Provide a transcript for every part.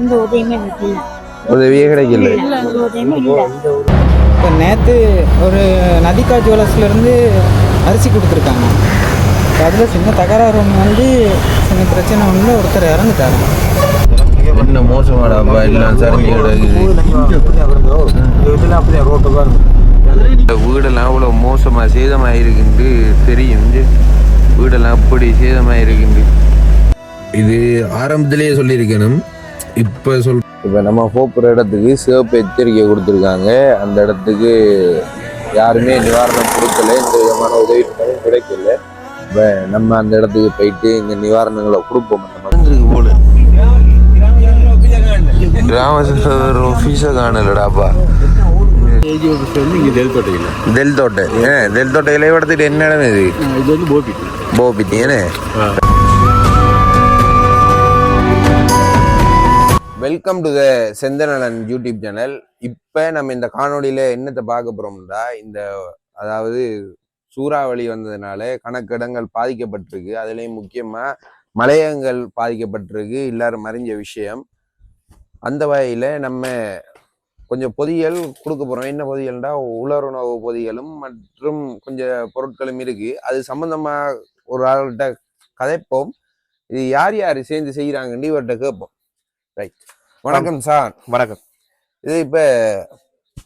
இந்த எனக்கு இல்லை. உதவியே கிடைக்கல. இல்லை இப்போ நேற்று ஒரு நதிக்கா ஜுவல்லர்ஸ்லேருந்து அரிசி கொடுத்துருக்காங்க. அதில் சின்ன தகராறு ஒன்று வந்து சின்ன பிரச்சனை ஒன்று ஒருத்தர் இறந்துட்டாரு. என்ன மோசமாடாப்பா எல்லாம் சரிஞ்சு இந்த வீடெல்லாம் அவ்வளோ மோசமா சேதமா இருக்குன்னு தெரியும் வீடெல்லாம் அப்படி சேதமா இருக்குன்னு இது ஆரம்பத்திலேயே சொல்லியிருக்கணும். இப்போ சொல் இப்போ நம்ம போக்குற இடத்துக்கு சிவப்பு எச்சரிக்கை கொடுத்துருக்காங்க. அந்த இடத்துக்கு யாருமே நிவாரணம் கொடுக்கல. இந்த விதமான உதவிகளும் கிடைக்கல. இப்போ நம்ம அந்த இடத்துக்கு போயிட்டு இங்க நிவாரணங்களை கொடுப்போம். அந்த மாதிரி. போல. கிராம சபை ஆஃபீஸை காணலடாப்பா ஏஜி ஆஃபீஸ் வந்து இங்கே தெல் தோட்டையில் தெல் தோட்டை ஏன் தெல் தோட்டையில இடத்துட்டு என்ன இடம் இது? இது வந்து போபிட்டு போபிட்டி ஏனே? Welcome to the Senthanalan YouTube channel இப்போ நம்ம இந்த காணொளியில் என்னத்தை பார்க்க போகிறோம்னா இந்த அதாவது சூறாவளி வந்ததுனால கணக்கிடங்கள் பாதிக்கப்பட்டிருக்கு. அதுலேயும் முக்கியமாக மலையங்கள் பாதிக்கப்பட்டிருக்கு. எல்லாரும் மறைஞ்ச விஷயம். அந்த வகையில் நம்ம கொஞ்சம் பொதியல் கொடுக்க போகிறோம் என்ன பொதியல்னா உலருணவு பொதிகளும் மற்றும் கொஞ்சம் பொருட்களும் இருக்குது அது சம்மந்தமாக ஒரு ஆள்கிட்ட கதைப்போம். இது யார் யார் சேர்ந்து செய்கிறாங்கன்னு இவர்கிட்ட கேட்போம். ரைட் வணக்கம் சார். வணக்கம். இது இப்ப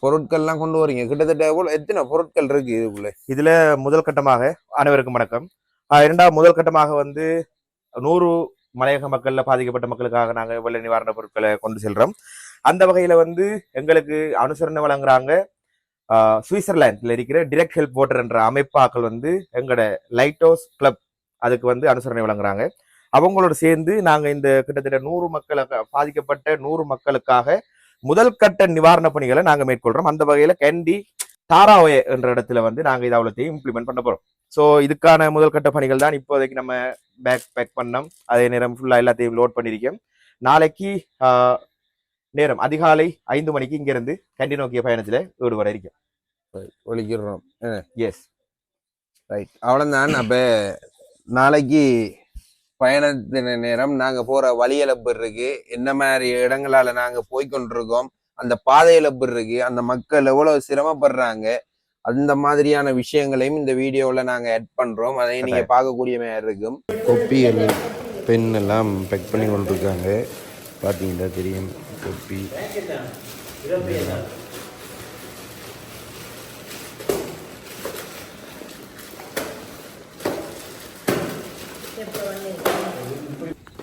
பொருட்கள்லாம் கொண்டு வரீங்க. கிட்டத்தட்ட எவ்வளவு எத்தனை பொருட்கள் இருக்கு இதுக்குள்ள இதுல முதல் கட்டமாக அனைவருக்கும் வணக்கம். இரண்டாவது முதல் கட்டமாக வந்து நூறு மலையக மக்கள்ல பாதிக்கப்பட்ட மக்களுக்காக நாங்க வெள்ள நிவாரண பொருட்களை கொண்டு செல்றோம். அந்த வகையில வந்து எங்களுக்கு அனுசரணை வழங்குறாங்க சுவிட்சர்லாந்துல இருக்கிற டிரெக்ட் ஹெல்ப் வாட்டர் என்ற அமைப்பாக்கள் வந்து எங்களோட லைட் ஹவுஸ் கிளப் அதுக்கு வந்து அனுசரணை வழங்குறாங்க. அவங்களோட சேர்ந்து நாங்க இந்த கிட்டத்தட்ட நூறு மக்களுக்கு பாதிக்கப்பட்ட நூறு மக்களுக்காக முதல் கட்ட நிவாரண பணிகளை நாங்க மேற்கொள்றோம். அந்த வகையில கேண்டி தாராவே என்ற இடத்துல வந்து நாங்க இது அவ்வளோத்தையும் இம்ப்ளிமெண்ட் பண்ண போறோம். ஸோ இதுக்கான முதல் கட்ட பணிகள் தான் இப்போதைக்கு நம்ம பேக் பேக் பண்ணோம். அதே நேரம் ஃபுல்லா எல்லாத்தையும் லோட் பண்ணியிருக்கோம் நாளைக்கு நேரம் அதிகாலை ஐந்து மணிக்கு இங்கிருந்து கண்டி நோக்கிய பயணத்துல ஈடுபட இருக்கோம். ஒழிக்கிறோம். எஸ் ரைட் அவ்வளவுதான். அப்ப நாளைக்கு பயணத்தின நேரம் நாங்க போற வழியலப்பு இருக்கு? என்ன மாதிரி இடங்களால நாங்க போய் கொண்டிருக்கோம் அந்த பாதை இழப்பு இருக்கு? அந்த மக்கள் எவ்வளவு சிரமப்படுறாங்க? அந்த மாதிரியான விஷயங்களையும் இந்த வீடியோவில் நாங்கள் ஆட் பண்ணுறோம் அதை நீங்கள் பார்க்கக்கூடிய மாதிரி இருக்கும். கொப்பிகள் பென் எல்லாம் பேக் பண்ணி கொண்டிருக்காங்க. பார்த்தீங்கன்னா தெரியும். கொப்பி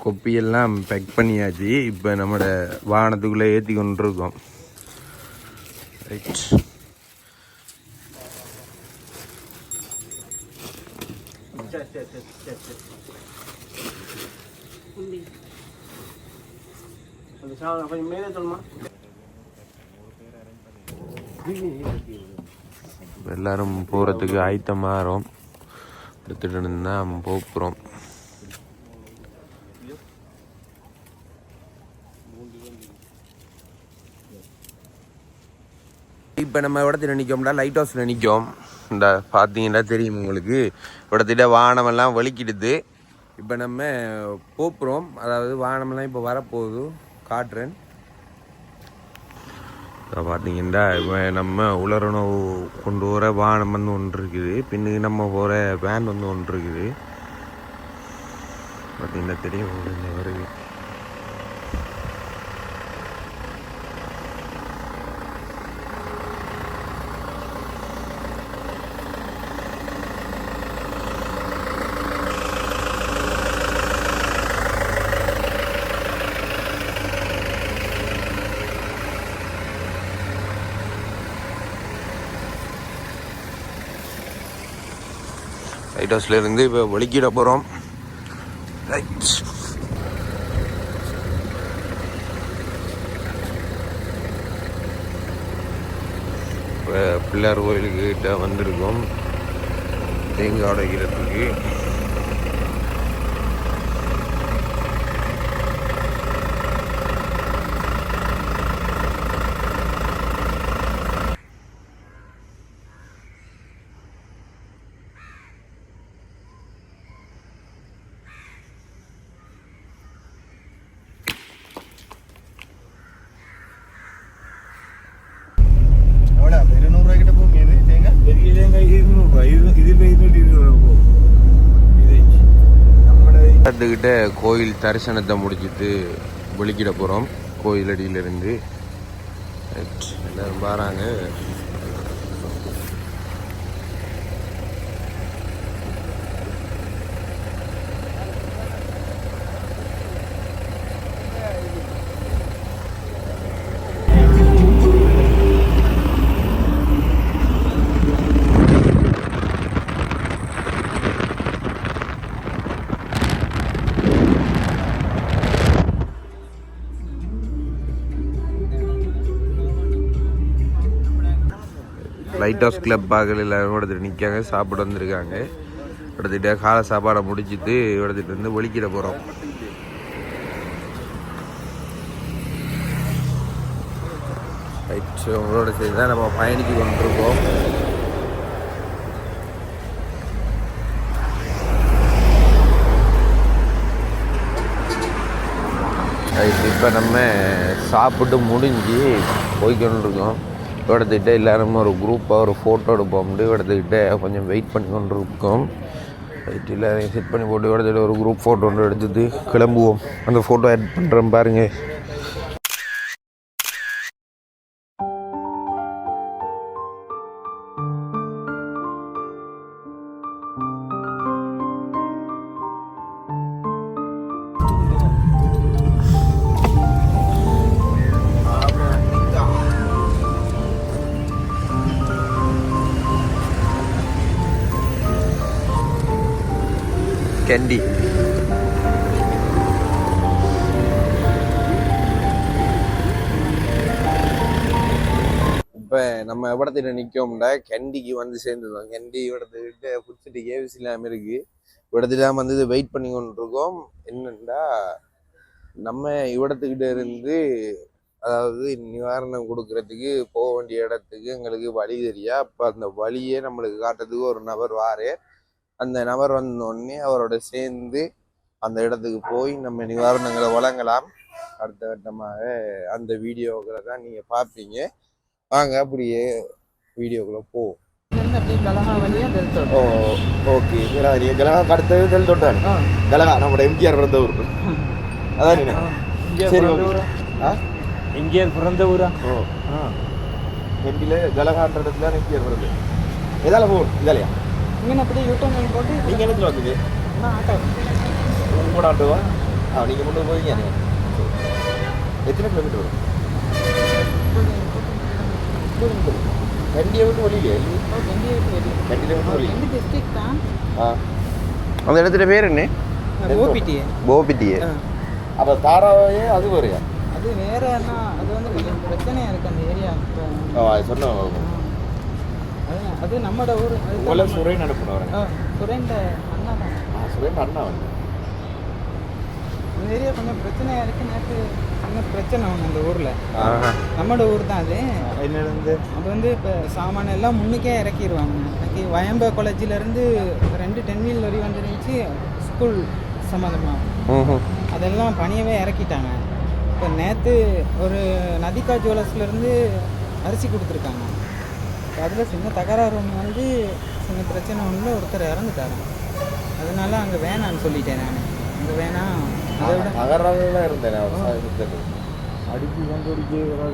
கொப்பியெல்லாம் பேக் பண்ணியாச்சு. இப்போ நம்மளோட வாகனத்துக்குள்ளே ஏற்றி கொண்டிருக்கோம். ரைட் எல்லாரும் போகிறதுக்கு ஆயத்தமாகறோம் எடுத்துகிட்டு இருந்தால் போகிறோம் இப்போ நம்ம இடத்துல நிற்கோம்னா லைட் ஹவுஸில் நிற்கும் இந்த பார்த்தீங்கன்னா தெரியும் உங்களுக்கு? இடத்துல வானமெல்லாம் வலிக்கிடுது. இப்போ நம்ம போப்புறோம். அதாவது வானமெல்லாம் இப்போ வரப்போகுது. காட்டுறேன். இப்போ பார்த்தீங்கன்னா இப்போ நம்ம உலருணவு கொண்டு வர வானம் வந்து ஒன்று இருக்குது பின்னுக்கு நம்ம போகிற வேன் வந்து ஒன்று இருக்குது பார்த்தீங்கன்னா தெரியும் உங்களுக்கு வருது லைட் ஹவுஸ்லேருந்து இப்போ வலிக்கிட போகிறோம். ரைட். பிள்ளையார் கோயிலுக்கிட்ட வந்திருக்கோம். தேங்காய் உடைக்கிறதுக்கு. கோயில் தரிசனத்தை முடிச்சுட்டு வெளிக்கிட போகிறோம் கோயில் அடியிலிருந்து Right. வராங்க லைட் ஹவுஸ் கிளப் பார்க்கல எல்லாரும் எடுத்துகிட்டு நிற்காங்க சாப்பிட வந்திருக்காங்க. எடுத்துகிட்டு காலை சாப்பாடை முடிச்சிட்டு எடுத்துகிட்டு வந்து ஒழிக்கிட போகிறோம் ரைட் உங்களோட சேர்ந்து தான் நம்ம பயணிச்சு கொண்டிருக்கோம். ரைட் இப்போ நம்ம சாப்பிட்டு முடிஞ்சு போய்க்கொண்டு இருக்கோம் இடத்துக்கிட்ட எல்லாரும் ஒரு குரூப்பாக ஒரு ஃபோட்டோ எடுப்போம். முடிவு இடத்துக்கிட்ட கொஞ்சம் வெயிட் பண்ணி கொண்டு இருக்கோம் ரைட் எல்லாரையும் செட் பண்ணி போட்டு எடுத்துகிட்டு ஒரு குரூப் ஃபோட்டோ ஒன்று எடுத்துட்டு கிளம்புவோம். அந்த ஃபோட்டோ ஆட் பண்ணுறேன் பாருங்கள் இப்போ நம்ம இடத்துல நிற்கோம்னா கண்டிக்கு வந்து சேர்ந்துருக்கோம். கண்டி இடத்துக்கிட்ட குடிச்சிட்டு கேவிசி இல்லாமல் இருக்குது இடத்துல வந்து இது வெயிட் பண்ணி கொண்டு இருக்கோம் என்னென்னா நம்ம இவடத்துக்கிட்ட இருந்து அதாவது நிவாரணம் கொடுக்கறதுக்கு போக வேண்டிய இடத்துக்கு எங்களுக்கு வழி தெரியா? அப்போ அந்த வழியே நம்மளுக்கு காட்டுறதுக்கு ஒரு நபர் வாரு. அந்த நபர் வந்தோடனே அவரோட சேர்ந்து அந்த இடத்துக்கு போய் நம்ம நிவாரணங்களை வழங்கலாம். அடுத்த கட்டமாக அந்த வீடியோக்களை தான் நீங்கள் பார்ப்பீங்க. வாங்க அப்படியே வீடியோக்குள்ளே போ. இருந்து அப்படியே கலகா வழியாக தெருத்தோம் ஓ ஓகே. நீங்க கலகா அடுத்தது தெல் தொட்டான் கலகா நம்மளோட எம்ஜிஆர் பிறந்த ஊர். அதான் நீ சரி எம்ஜிஆர் பிறந்த ஊரா? ஓ. ஆ. ஹெண்டியில் கலகான்ற இடத்துல எம்ஜிஆர் பிறந்து எதால போகணும் இதாலையா? இங்கே அப்படியே யூட்டர்ன் போட்டு நீங்கள் என்னத்துல வந்தது நான் ஆட்டோ. உங்க கூட ஆண்டுவா ஆ நீங்கள் மட்டும் போவீங்க. எத்தனை கிலோமீட்டர் வரும்? கண்டியை விட்டு வழியிலே கண்டியில் விட்டு வழி எந்த டிஸ்ட்ரிக்ட் தான்? ஆ. அந்த இடத்துல பேர் என்ன? ஓபிடிஏ கோபிட்டியே அப்போ தாராவையே அது வரையா அது வேறன்னா அது வந்து கொஞ்சம் பிரச்சனையாக இருக்குது அந்த ஏரியா ஆ. அது சொன்னோம் அது நம்மட ஊர். உங்களை சுரேன் அனுப்பினவரேன் சுரேண்ட அண்ணா தான். சுரேன் அண்ணா வந்து. இந்த ஏரியா கொஞ்சம் பிரச்சனையாக இருக்குது நேற்று சின்ன பிரச்சனை ஒன்று அந்த ஊரில். நம்மளோட ஊர் தான் அது. என்ன இருந்து அது வந்து இப்போ சாமான எல்லாம் முன்னுக்கே இறக்கிடுவாங்க இன்னைக்கு வயம்ப காலேஜிலேருந்து ரெண்டு டென் வீல் வரி வந்துருந்துச்சு ஸ்கூல் சம்மந்தமாக. அதெல்லாம் பணியவே இறக்கிட்டாங்க. இப்போ நேற்று ஒரு நதிகா ஜுவல்லர்ஸ்லேருந்து அரிசி கொடுத்துருக்காங்க. அதில் சின்ன தகராறு ஒன்று வந்து சின்ன பிரச்சனை ஒன்று ஒருத்தர் இறந்துட்டாரு. அதனால அங்கே வேணான்னு சொல்லிட்டேன் நான். அங்கே வேணாம். நகராக இருந்தேன். அடிச்சு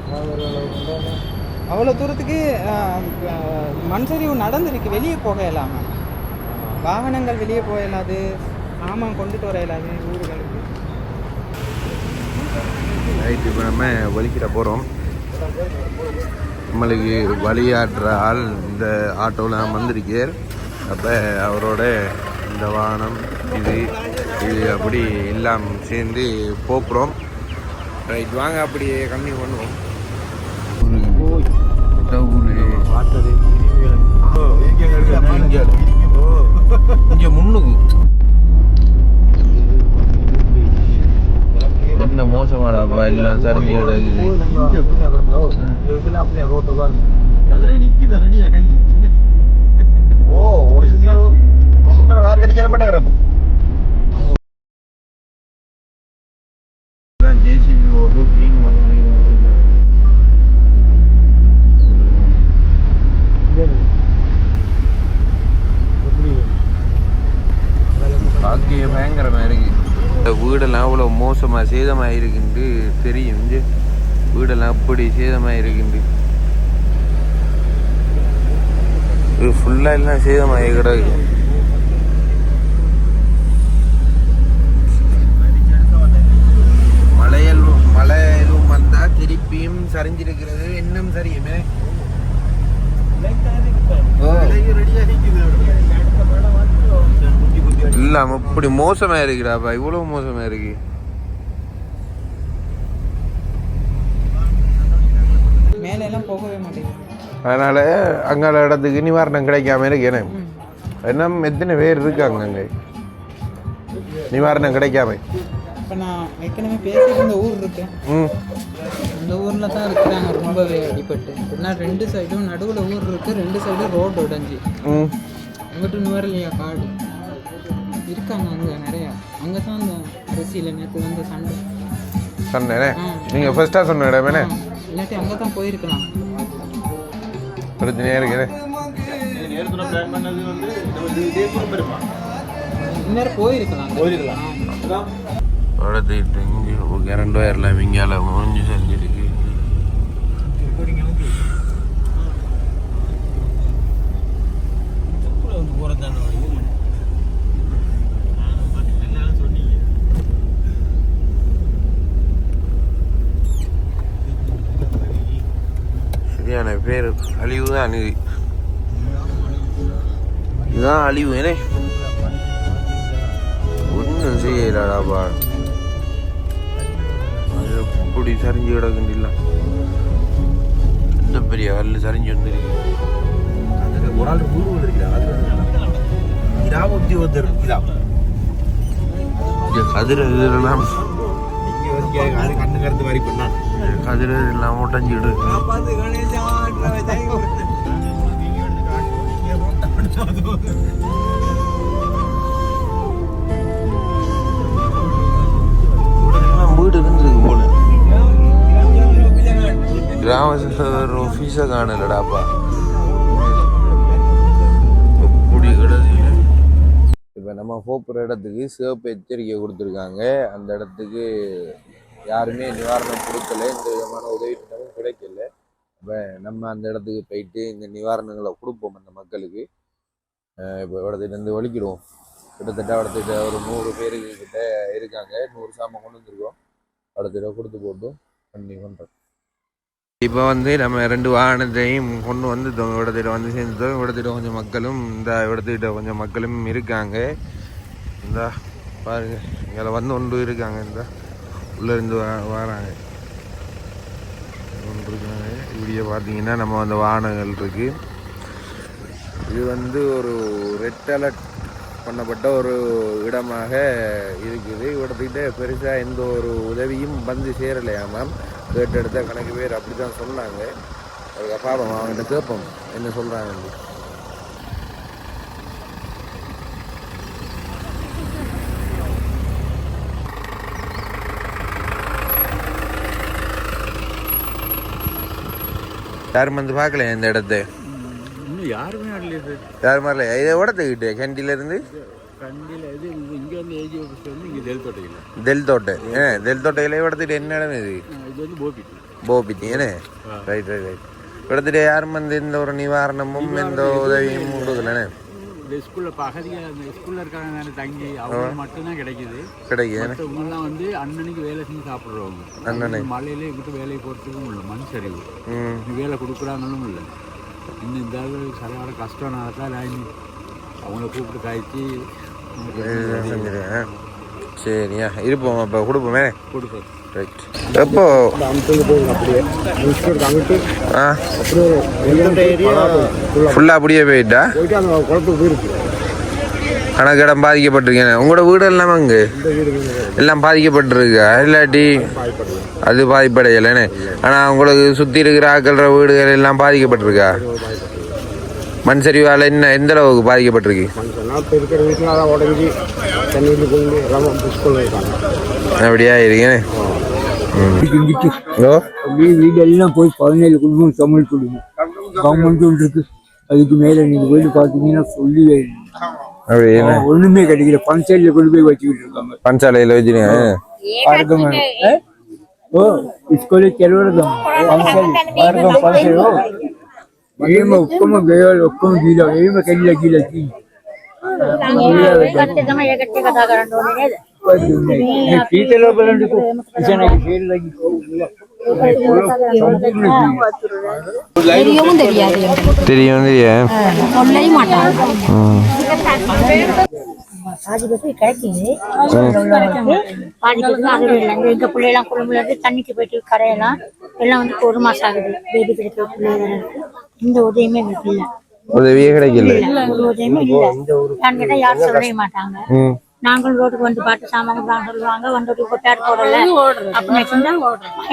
சாகர அளவுக்கு அவ்வளோ தூரத்துக்கு ஆஹ், ஆஹ், மண் சரிவு நடந்திருக்கு. வெளியே போக இயலாமல் வாகனங்கள் வெளியே போக இயலாது. சாமான் கொண்டுட்டு வர இயலாது. ஊர்களுக்கு ரைட் இப்போ நம்ம வலிக்கிட போகிறோம் நம்மளுக்கு வழியாற்ற ஆள் இந்த ஆட்டோவில் வந்திருக்கார் அப்போ அவரோட இந்த வானம் இது இது அப்படி எல்லாம் சேர்ந்து போக்குறோம் ரைட் வாங்க அப்படியே கம்மி பண்ணுவோம் பார்த்தது இங்கே முன்னுக்கு என்ன மோசமாடாப்பா எல்லாம் சரிஞ்சு கிடக்குது ஓ ஒரு கார் பயங்கரமா இருக்கு இந்த வீடெல்லாம் அவ்வளோ மோசமா சேதமா இருக்குன்ட்டு தெரியும் வீடெல்லாம் அப்படி சேதமா இருக்குன்ட்டு இது ஃபுல்லா எல்லாம் சேதமாகி கிடக்கு மழையல் மழை எதுவும் வந்தா திருப்பியும் சரிஞ்சிருக்கிறது. இன்னும் சரியுமே? இல்லாம இப்படி மோசமா இருக்குடாப்பா இவ்வளவு மோசமா இருக்கு. மேலே எல்லாம் போகவே மாட்டேங்குது. அதனால அங்கால இடத்துக்கு நிவாரணம் கிடைக்காம இருக்கு என்ன என்ன எத்தனை பேர் இருக்காங்க அங்க? நிவாரணம் கிடைக்காம. இப்போ நான் ஏற்கனவே பேசியிருந்த ஊர் இருக்கேன் ம். அந்த ஊரில் தான் இருக்கிறாங்க ரொம்பவே அடிபட்டு. ஏன்னா ரெண்டு சைடும் நடுவில் ஊர் இருக்குது ரெண்டு சைடும் ரோடு உடஞ்சி. ம். அங்கிட்டு இன்னும் இல்லையா காடு? இருக்காங்க அங்கே நிறையா. அங்கே தான் அந்த அரசியல் நேற்று வந்து சண்டை. சொன்னேனே ஆ. நீங்க ஃபர்ஸ்டா சொன்ன இடமேனே இல்லாட்டி அங்கே தான் போயிருக்கலாம். பிரச்சனையா இருக்குது இந்நேரம் போயிருக்கலாம். போயிருக்கலாம். வளர்த்துக்கிட்டு இங்கே கரண்ட் வயரில் இங்கால முடிஞ்சு செஞ்சிருக்கு சரியான பேர் அழிவு தான் இது இதுதான் அழிவு என்ன ஒன்றும் செய்யலாடாப்பா அது எப்படி சரிஞ்சு கிடக்குண்டில்ல இந்த பெரிய கல் சரிஞ்சு வந்துருக்கு. ஒரு ஆள் ஊர் இருக்கிறார். உத்தியோகத்தர் இதா கதிர இதெல்லாம் கண்ணு கருத்து மாதிரி பண்ணான் கதிர இதெல்லாம் உடஞ்சிடு வீடு ஆஃபீஸை காணலடாப்பா எப்படி கிடக்கு இப்போ நம்ம போப்புற இடத்துக்கு சிவப்பு எச்சரிக்கை கொடுத்துருக்காங்க அந்த இடத்துக்கு யாருமே நிவாரணம் கொடுக்கல எந்த விதமான உதவி திட்டமும் கிடைக்கல இப்போ நம்ம அந்த இடத்துக்கு போயிட்டு இந்த நிவாரணங்களை கொடுப்போம் அந்த மக்களுக்கு இப்போ இடத்துலேருந்து ஒழிக்கிடுவோம் கிட்டத்தட்ட இடத்துக்கிட்ட ஒரு நூறு பேருக்கு கிட்ட இருக்காங்க நூறு சாமான் கொண்டு வந்திருக்கோம் இடத்துல கொடுத்து போட்டு பண்ணி பண்ணுறோம் இப்போ வந்து நம்ம ரெண்டு வாகனத்தையும் கொண்டு வந்து இடத்துல வந்து சேர்ந்துட்டோம் இடத்துல கொஞ்சம் மக்களும் இந்த இடத்துக்கிட்ட கொஞ்சம் மக்களும் இருக்காங்க. இந்த பாருங்க இங்கே வந்து ஒன்று இருக்காங்க. இந்த உள்ள இருந்து வராங்க. ஒன்று இருக்காங்க. இப்படியே பார்த்தீங்கன்னா நம்ம அந்த வாகனங்கள் இருக்கு. இது வந்து ஒரு ரெட் அலர்ட் பண்ணப்பட்ட ஒரு இடமாக இருக்குது. இடத்துக்கிட்ட பெருசாக எந்த ஒரு உதவியும் வந்து சேரலையாமாம் கேட்டு எடுத்த கணக்கு பேர் அப்படி தான் சொன்னாங்க. அதுக்கு பாப்போம் அவங்ககிட்ட கேட்போம் என்ன சொல்கிறாங்க யாரும் வந்து பார்க்கல இந்த இடத்த? யாருமே யாரும் வரல இதை வந்து இங்கே தெல் தோட்டை தெல் தோட்டையில இடத்துட்டு என்ன இடம் இது? இது வந்து போபிட்டு போபிட்டி ஏனே ரைட் ரைட் ரைட் இடத்துல யாரும் வந்து எந்த ஒரு நிவாரணமும் எந்த உதவியும் கொடுக்கலண்ணே இந்த ஸ்கூலில் இப்போ அகதியாக அந்த ஸ்கூலில் இருக்காங்க தானே தங்கி அவங்க மட்டும்தான் கிடைக்குது கிடைக்குது மற்றவங்கெல்லாம் வந்து அண்ணனுக்கு வேலை செஞ்சு சாப்பிட்றவங்க அண்ணனே. மழையில எங்கிட்ட வேலையை போகிறதுக்கும் இல்லை மண் சரிவு வேலை கொடுக்குறாங்களும் இல்லை இன்னும் இந்த ஆளு சரியான கஷ்டம்னால தான் நான் அவங்கள கூப்பிட்டு காய்ச்சி சரியா இருப்போம் அப்போ கொடுப்போமே கொடுப்போம் ரைட் எப்போ? ஆ. ஃபுல்லாக அப்படியே போயிட்டா? கணக்கிடம் பாதிக்கப்பட்டிருக்கேன். உங்களோட வீடு எல்லாம் அங்கே எல்லாம் பாதிக்கப்பட்டிருக்கா? இல்லாட்டி அது பாதிப்படையலைன்னு ஆனால் உங்களுக்கு சுற்றி இருக்கிற ஆக்கள்ற வீடுகள் எல்லாம் பாதிக்கப்பட்டிருக்கா? மண் சரிவால் என்ன எந்த அளவுக்கு பாதிக்கப்பட்டிருக்கு? அப்படியா இருக்கேன் வீடெல்லாம் போய் பதினேழு குடும்பம் தமிழ் குடும்பம். கவர்மெண்ட் ஒன்று இருக்கு. அதுக்கு மேல நீங்க போயிட்டு பாத்தீங்கன்னா சொல்லி ஒண்ணுமே கிடைக்கல. பஞ்சாலையில கொண்டு போய் வச்சுக்கிட்டு இருக்காங்க. பஞ்சாலையில வச்சுருங்க ஓ இஸ்கூலே தெருவரதம் பஞ்சாலை வரகம் பஞ்சாலையோ ఏమో ఒక్కమ్మ గేయాలి ఒక్కమ్మ గీల ఏమో కళ్ళ గీల గీ పీతలో బలండికు தெரியும் தெரியும் சொல்லவே மாட்டான் குழம்புல தண்ணிக்கு போயிட்டு கரையெல்லாம் எல்லாம் வந்து ஒரு மாதம் ஆகுது பேபி இந்த உதவியுமே எங்களுக்கு இல்லை உதவியே கிடைக்கல. உதவியுமே சொல்லவே மாட்டாங்க நாங்களும் ரோட்டுக்கு வந்து பாட்டு சாமான் சொல்லுவாங்க. வந்து ஒரு பேர் போடல. அப்படின்னு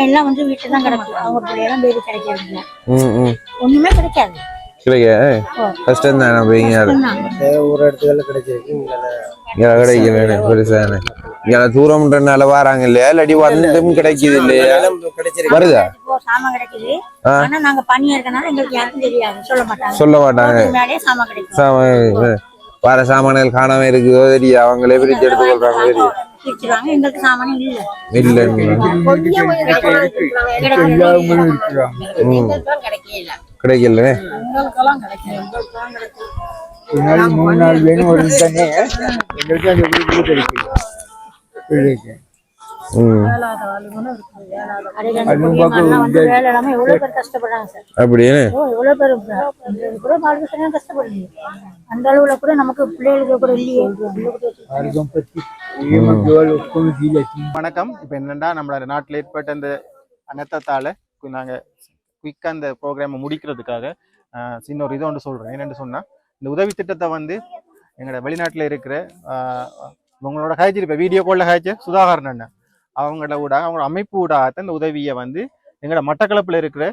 எல்லாம் வந்து வீட்டுல தான் கிடக்கு அவங்க பிள்ளையெல்லாம் பேபி ம் ஒண்ணுமே கிடைக்காது. கிடைக்க? கஷ்டம் தானே போய்ங்க ஒரு இடத்துல கிடைச்சிருக்கு இங்கே கிடைக்கல பெருசான இங்கே தூரம்ன்றனால வராங்க இல்லையா? இல்லாட்டி வந்தும் கிடைக்குது இல்லையா? வருதா? சாமான் நாங்க பண்ணி இருக்கனால எங்களுக்கு யாருக்கும் தெரியாது. சொல்ல மாட்டாங்க. சொல்ல மாட்டாங்க. ரோட்டுக்கு கிடைக்கும். சாமான் வர சாமான்கள் காணாம இருக்குதோ தெரியும் அவங்களே பிரிச்சு எடுத்து கொள்றாங்க தெரியும் பிரிச்சுருவாங்க. எங்களுக்கு சாமானே இல்ல. இல்ல இல்லாதவங்களும் இருக்கிறாங்க கிடைக்கல. ஒரு நாள் மூணு நாள் வேணும் ஒரு தானே எங்களுக்கு அந்த வீட்டுக்கு கிடைக்கும் எவ்வளவு பேர் கூட கஷ்டப்படுது. அந்த அளவுல கூட நமக்கு பிள்ளைகளுக்கு கூட இல்லையே. வணக்கம். இப்போ என்னென்னா நம்மளோட நாட்டில் ஏற்பட்ட இந்த அனர்த்தத்தால் நாங்கள் குயிக்காக இந்த ப்ரோக்ராமை முடிக்கிறதுக்காக ஆஹ், சின்ன ஒரு இதை ஒன்று சொல்கிறேன் என்னென்னு சொன்னால் இந்த உதவி திட்டத்தை வந்து எங்களோட வெளிநாட்டில் இருக்கிற ஆஹ், உங்களோட காய்ச்சி இப்போ வீடியோ காலில் காய்ச்சி சுதாகரன் அண்ணன் அவங்களோட ஊடாக அவங்களோட அமைப்பு ஊடாக இந்த உதவியை வந்து எங்களோட மட்டக்களப்பில் இருக்கிற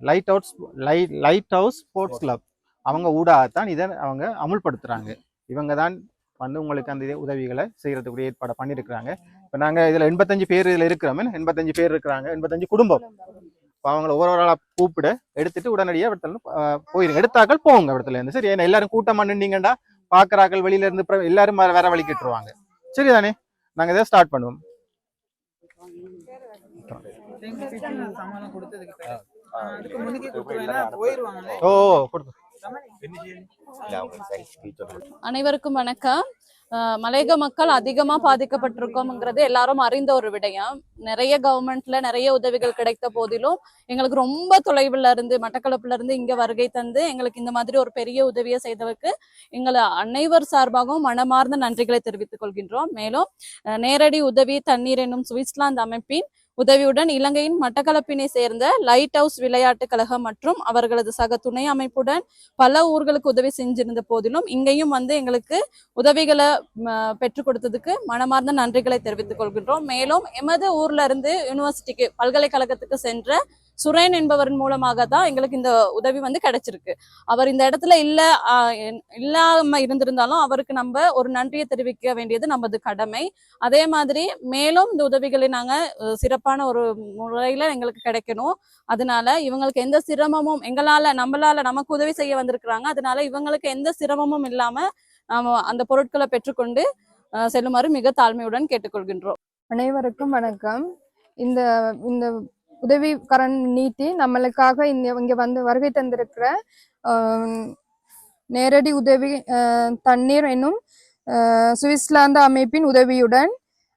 lighthouse light lighthouse sports club அவங்க ஊடாகத்தான் இதை அவங்க அமுல்படுத்துகிறாங்க இவங்க தான் வந்து உங்களுக்கு அந்த இது- உதவிகளை செய்கிறதுக்குரிய ஏற்பாடு பண்ணியிருக்கிறாங்க இப்போ நாங்கள் இதில் எண்பத்தஞ்சு பேர் இதில் இருக்கிறோமே எண்பத்தஞ்சு பேர் இருக்கிறாங்க எண்பத்தஞ்சு குடும்பம். இப்போ அவங்கள ஒரு ஒரு ஆளாக கூப்பிட எடுத்துட்டு உடனடியாக இடத்துல போயிருங்க. எடுத்தாக்கள் போங்க இடத்துல இருந்து. சரி ஏன்னா எல்லாரும் கூட்டமாக நின்றீங்கன்னா பார்க்குறாக்கள் வெளியில இருந்து எல்லாரும் வேற- வழி கேட்டுருவாங்க. சரி தானே நாங்கள் இதை ஸ்டார்ட் பண்ணுவோம். ஓ கொடுத்து. அனைவருக்கும் வணக்கம். மலையக மக்கள் அதிகமா பாதிக்கப்பட்டிருக்கோம்ங்கிறது எல்லாரும் அறிந்த ஒரு விடயம். நிறைய கவர்மெண்ட்ல நிறைய உதவிகள் கிடைத்த போதிலும் எங்களுக்கு ரொம்ப தொலைவுல இருந்து மட்டக்களப்புல இருந்து இங்க வருகை தந்து எங்களுக்கு இந்த மாதிரி ஒரு பெரிய உதவியை செய்தவருக்கு எங்களை அனைவர் சார்பாகவும் மனமார்ந்த நன்றிகளை தெரிவித்துக் கொள்கின்றோம். மேலும் அஹ் நேரடி உதவி தண்ணீர் என்னும் சுவிட்சர்லாந்து அமைப்பின் உதவியுடன் இலங்கையின் மட்டக்களப்பினை சேர்ந்த லைட் ஹவுஸ் விளையாட்டுக் கழகம் மற்றும் அவர்களது சக துணை அமைப்புடன் பல ஊர்களுக்கு உதவி செஞ்சிருந்த போதிலும் இங்கேயும் வந்து எங்களுக்கு உதவிகளை பெற்றுக் கொடுத்ததுக்கு மனமார்ந்த நன்றிகளை தெரிவித்துக் கொள்கின்றோம். மேலும் எமது ஊர்ல இருந்து யூனிவர்சிட்டிக்கு பல்கலைக்கழகத்துக்கு சென்ற சுரேன் என்பவரின் மூலமாக தான் எங்களுக்கு இந்த உதவி வந்து கிடைச்சிருக்கு. அவர் இந்த இடத்துல இல்ல இல்லாம இருந்திருந்தாலும் அவருக்கு நம்ம ஒரு நன்றியை தெரிவிக்க வேண்டியது நமது கடமை. அதே மாதிரி மேலும் இந்த உதவிகளை நாங்க சிறப்பான ஒரு முறையில எங்களுக்கு கிடைக்கணும். அதனால இவங்களுக்கு எந்த சிரமமும் எங்களால நம்மளால நமக்கு உதவி செய்ய வந்திருக்கிறாங்க. அதனால இவங்களுக்கு எந்த சிரமமும் இல்லாம நாம அந்த பொருட்களை பெற்றுக்கொண்டு செல்லுமாறு மிக தாழ்மையுடன் கேட்டுக்கொள்கின்றோம். அனைவருக்கும் வணக்கம். இந்த இந்த உதவி கரண் நீட்டி நம்மளுக்காக இந்த இங்கே வந்து வருகை தந்திருக்கிற நேரடி உதவி தண்ணீர் என்னும் சுவிட்சர்லாந்து அமைப்பின் உதவியுடன்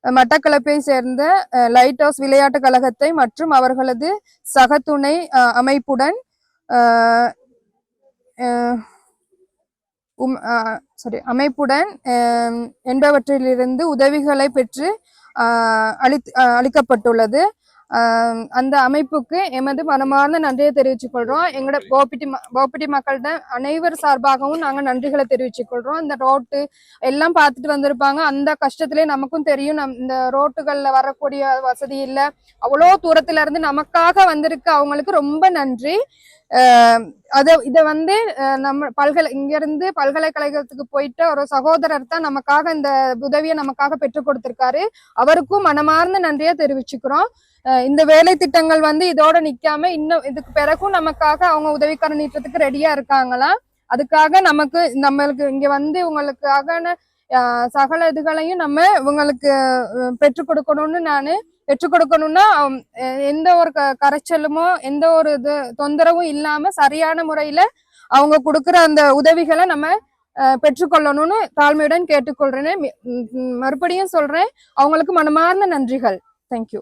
மட்டக்களப்பை சேர்ந்த லைட் ஹவுஸ் விளையாட்டுக் கழகத்தை மற்றும் அவர்களது சக துணை அமைப்புடன் உம் சாரி அமைப்புடன் என்பவற்றிலிருந்து உதவிகளை பெற்று ஆஹ் அளித் அளிக்கப்பட்டுள்ளது. அந்த அமைப்புக்கு எமது மனமார்ந்த நன்றியை தெரிவித்துக் கொள்றோம் எங்களோட போப்பிட்டி ம- போப்பிட்டி மக்கள்கிட்ட அனைவர் சார்பாகவும் நாங்கள் நன்றிகளை தெரிவித்துக் கொள்றோம் இந்த ரோட்டு எல்லாம் பார்த்துட்டு வந்திருப்பாங்க. அந்த கஷ்டத்திலே நமக்கும் தெரியும். நம் இந்த ரோட்டுகளில் வரக்கூடிய வசதி இல்லை. அவ்வளோ தூரத்துல இருந்து நமக்காக வந்திருக்கு அவங்களுக்கு ரொம்ப நன்றி. அதை இதை வந்து நம்ம பல்கலை இங்கிருந்து பல்கலைக்கழகத்துக்கு போயிட்டு ஒரு சகோதரர் தான் நமக்காக இந்த உதவியை நமக்காக பெற்றுக் கொடுத்திருக்காரு. அவருக்கும் மனமார்ந்த நன்றியை தெரிவிச்சுக்கிறோம். இந்த வேலை திட்டங்கள் வந்து இதோட நிக்காம இன்னும் இதுக்கு பிறகும் நமக்காக அவங்க உதவிக்கார நீட்டுறதுக்கு ரெடியா இருக்காங்களாம் அதுக்காக நமக்கு நம்மளுக்கு இங்க வந்து இவங்களுக்காக சகல இதுகளையும் நம்ம இவங்களுக்கு பெற்றுக் கொடுக்கணும்னு நான் பெற்றுக் கொடுக்கணும்னா எந்த ஒரு க- கரைச்சலுமோ எந்த ஒரு இது தொந்தரவும் இல்லாம சரியான முறையில அவங்க கொடுக்குற அந்த உதவிகளை நம்ம பெற்றுக்கொள்ளணும்னு தாழ்மையுடன் கேட்டுக்கொள்றேன். மறுபடியும் சொல்றேன். அவங்களுக்கு மனமார்ந்த நன்றிகள். தேங்க்யூ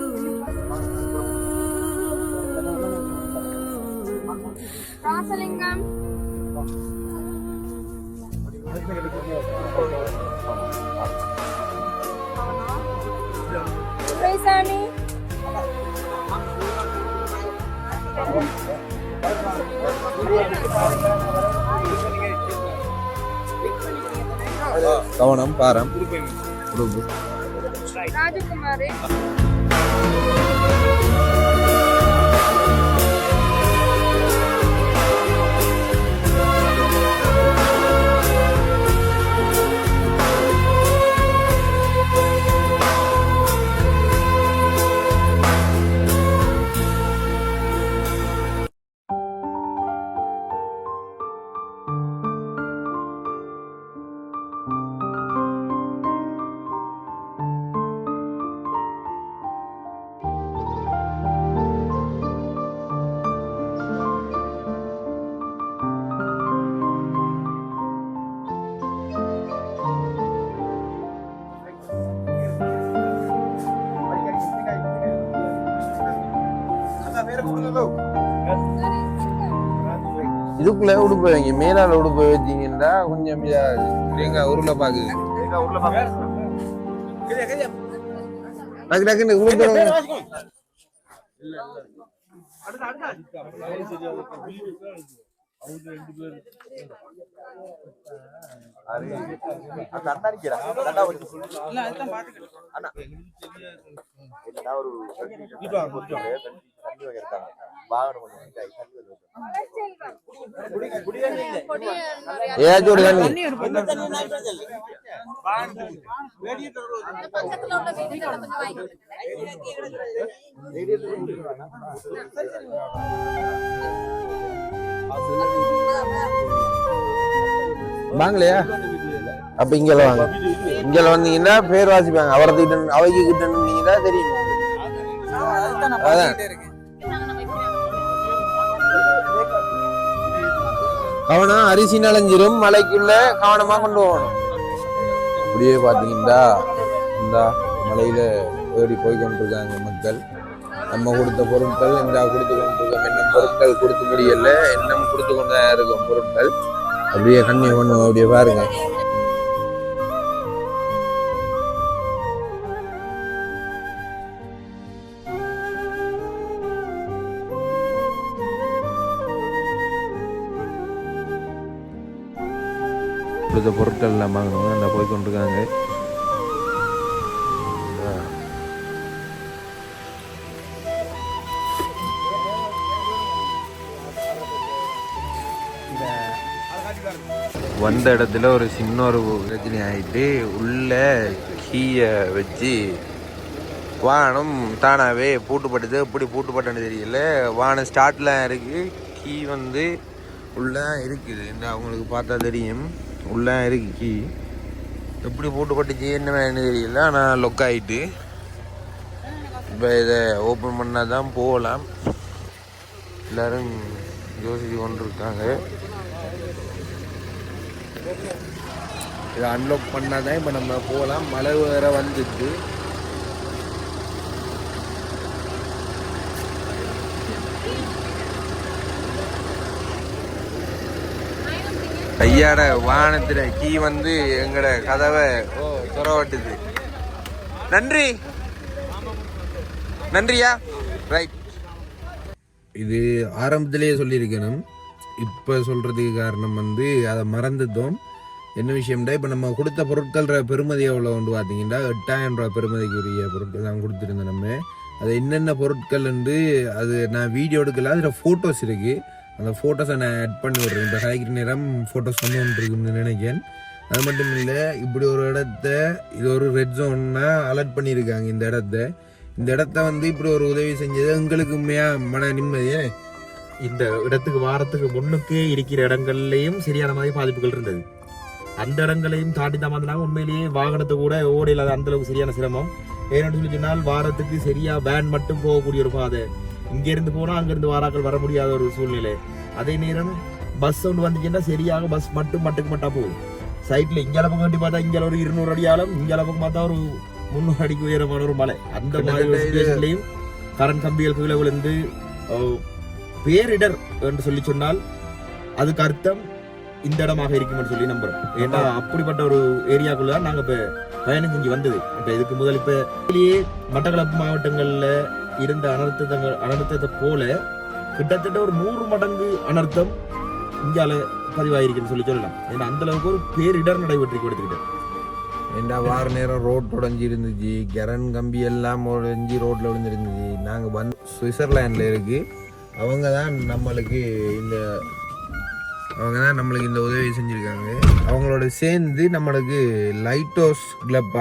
கவனம் பாரம். ராஜகுமாரி. வைங்க மேலால உடுப்பு வச்சீங்கன்னா கொஞ்சம் இதாகுது. தேங்காய் உருளை பாக்கு டக்கு டக்குன்னு என்ன ஒரு ஏஜோடு தண்ணி வாங்கலையா? அப்ப இங்க வாங்க. இங்க வந்தீங்கன்னா பேர் வாசிப்பாங்க. அவரது கிட்ட அவைக்கு கிட்ட நின்னீங்கன்னா தெரியும். அதான். கவனம் அரிசி நனைஞ்சிரும் மலைக்குள்ள கவனமா கொண்டு போகணும். அப்படியே பாத்தீங்கன்னா இந்த மலையில ஏறி போய் கொண்டிருக்காங்க மக்கள். நம்ம கொடுத்த பொருட்கள் இந்த கொடுத்து கொண்டிருக்கோம். என்ன பொருட்கள் கொடுத்து முடியல இன்னும் கொடுத்து கொண்டு இருக்கும் பொருட்கள். அப்படியே கண்ணி பண்ணுவோம் அப்படியே பாருங்க. எல்லாம் வாங்கணும் அந்த போய் கொண்டிருக்காங்க. வந்த இடத்துல ஒரு சின்ன ஒரு பிரச்சனை ஆகிட்டு உள்ள கீயை வச்சு வானம் தானாவே பூட்டுப்பட்டது. எப்படி பூட்டுப்பட்டன்னு தெரியல. வானம் ஸ்டார்ட்லாம் இருக்கு. கீ வந்து உள்ளே இருக்குது. இந்த அவங்களுக்கு பார்த்தா தெரியும். உள்ளே இருக்கு எப்படி எப்படி பூட்டுப்பட்டுச்சு என்ன வேணும்னு தெரியல. ஆனால் லொக் ஆகிட்டு இப்போ இதை ஓப்பன் பண்ணால் தான் போகலாம். எல்லாரும் யோசிச்சு கொண்டு இருக்காங்க இதை அன்லாக் பண்ணால் தான் இப்போ நம்ம போகலாம். மழை வேற வந்துட்டு. கையாட வானத்துல கீ வந்து எங்கட கதவை துறவட்டுது நன்றி. நன்றியா? ரைட் இது ஆரம்பத்திலேயே சொல்லியிருக்கணும். இப்போ சொல்கிறதுக்கு காரணம் வந்து அதை மறந்துட்டோம். என்ன விஷயம்டா இப்போ நம்ம கொடுத்த பொருட்கள்ற பெருமதி எவ்வளோ வந்து பார்த்தீங்கன்னா எட்டாயிரம் ரூபா பெருமதிக்குரிய பொருட்கள் தான் கொடுத்துருந்தோம் நம்ம. அது என்னென்ன பொருட்கள் வந்து அது நான் வீடியோ எடுக்கல அதில் ஃபோட்டோஸ் இருக்குது அந்த ஃபோட்டோஸை நான் ஆட் பண்ணி விட்றேன். இந்த காய்கறி நேரம் ஃபோட்டோஸ் வந்து ஒன்று இருக்குன்னு நினைக்கிறேன். அது மட்டும் இல்லை இப்படி ஒரு இடத்த இது ஒரு ரெட் ஜோன்னா அலர்ட் பண்ணியிருக்காங்க இந்த இடத்த. இந்த இடத்த வந்து இப்படி ஒரு உதவி செஞ்சது எங்களுக்கு உண்மையாக மன நிம்மதியே? இந்த இடத்துக்கு வாரத்துக்கு முன்னுக்கு இருக்கிற இடங்கள்லையும் சரியான மாதிரி பாதிப்புகள் இருந்தது. அந்த இடங்களையும் தாண்டி தான் வந்தாங்க. உண்மையிலேயே வாகனத்தை கூட ஓட இல்லாத அந்த அளவுக்கு சரியான சிரமம். ஏன்னு சொல்லி சொன்னால் வாரத்துக்கு சரியாக வேன் மட்டும் போகக்கூடிய ஒரு பாதை. இங்க இருந்து போனா அங்க இருந்து வாராக்கள் வர முடியாத ஒரு சூழ்நிலை. அதே நேரம் பஸ் ஒன்று வந்துச்சுன்னா சரியாக பஸ் மட்டும் மட்டுக்கு மட்டும் போகும். சைட்ல இங்கால பக்கம் கட்டி பார்த்தா இங்கால ஒரு இருநூறு அடி ஆழம் இங்கால பக்கம் பார்த்தா ஒரு முந்நூறு அடிக்கு உயரமான ஒரு மலை. அந்த மாதிரி ஒரு சுச்சுவேஷன்லையும் கரண்ட் கம்பிகள் கீழே விழுந்து பேரிடர் என்று சொல்லி சொன்னால் அதுக்கு அர்த்தம் இந்த இடமாக இருக்கும்னு சொல்லி நம்புறோம். ஏன்னா அப்படிப்பட்ட ஒரு ஏரியாக்குள்ள தான் நாங்க இப்ப பயணம் செஞ்சு வந்தது. இப்ப இதுக்கு முதல் இப்ப மட்டக்களப்பு மாவட்டங்கள்ல இருந்த அனர்த்தங்கள் அனர்த்தத்தை போல கிட்டத்தட்ட ஒரு நூறு மடங்கு அனர்த்தம் இந்தியால பதிவாயிருக்குன்னு சொல்லி சொல்லலாம். ஏன்னா அந்த அளவுக்கு ஒரு பேரிடர் நடைபெற்று கொடுத்துக்கிட்டேன் ஏண்டா வார நேரம் ரோட் உடஞ்சி இருந்துச்சு கரன் கம்பி எல்லாம் உடஞ்சி ரோட்டில் விழுந்துருந்துச்சு. நாங்கள் வந்து சுவிட்சர்லாண்டில் இருக்கு. அவங்க தான் நம்மளுக்கு இந்த அவங்க தான் நம்மளுக்கு இந்த உதவி செஞ்சுருக்காங்க. அவங்களோட சேர்ந்து நம்மளுக்கு லைட் ஹவுஸ் கிளப்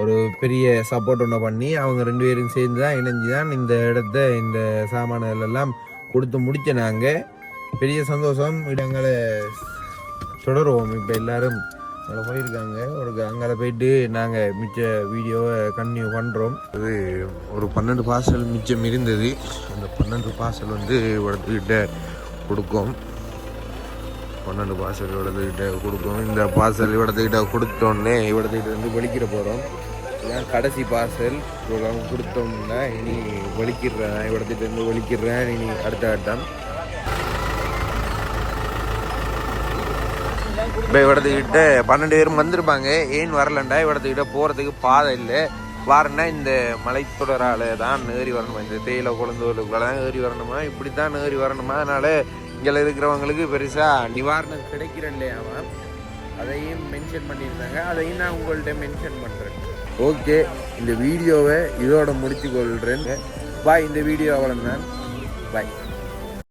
ஒரு பெரிய சப்போர்ட் ஒன்று பண்ணி அவங்க ரெண்டு பேரும் சேர்ந்து தான் இணைஞ்சு தான் இந்த இடத்த இந்த சாமான்கள் எல்லாம் கொடுத்து முடிச்ச நாங்கள் பெரிய சந்தோஷம். இடங்களை தொடருவோம். இப்போ எல்லாரும் அங்கே போயிருக்காங்க. ஒரு அங்கே போயிட்டு நாங்கள் மிச்ச வீடியோவை கன்டினியூ பண்ணுறோம் அது ஒரு பன்னெண்டு பார்சல் மிச்சம் இருந்தது. அந்த பன்னெண்டு பார்சல் வந்து இடத்துக்கிட்ட கொடுக்கும். பன்னெண்டு பார்சல் இடத்துக்கிட்ட கொடுக்கும். இந்த பார்சல் இடத்துக்கிட்ட கொடுத்தோடனே இடத்துக்கிட்ட வந்து வெளிக்கிற போகிறோம் இதான் கடைசி பார்சல் இவ்வளோ கொடுத்தோம்னா இனி ஒழிக்கிறேன். இடத்துக்கிட்ட இருந்து ஒழிக்கிறேன். இனி அடுத்த கட்டம் இப்போ இவடத்துக்கிட்ட பன்னெண்டு பேரும் வந்திருப்பாங்க. ஏன் வரலண்டா? இவடத்துக்கிட்ட போகிறதுக்கு பாதை இல்லை. வாரன்னா இந்த மலைத்தொடரால் தான் ஏறி வரணுமா? இந்த தேயிலை குழந்தைகளுக்குள்ள தான் ஏறி வரணுமா? இப்படி தான் ஏறி வரணுமா? அதனால் இங்கே இருக்கிறவங்களுக்கு பெருசாக நிவாரணம் கிடைக்கிற இல்லையாமா அதையும் மென்ஷன் பண்ணியிருந்தாங்க. அதையும் நான் உங்கள்கிட்ட மென்ஷன் பண்ணுறேன் ஓகே இந்த வீடியோவை இதோட முடித்து கொள்கிறேன். பாய் இந்த வீடியோ அவ்வளோதான் பாய்.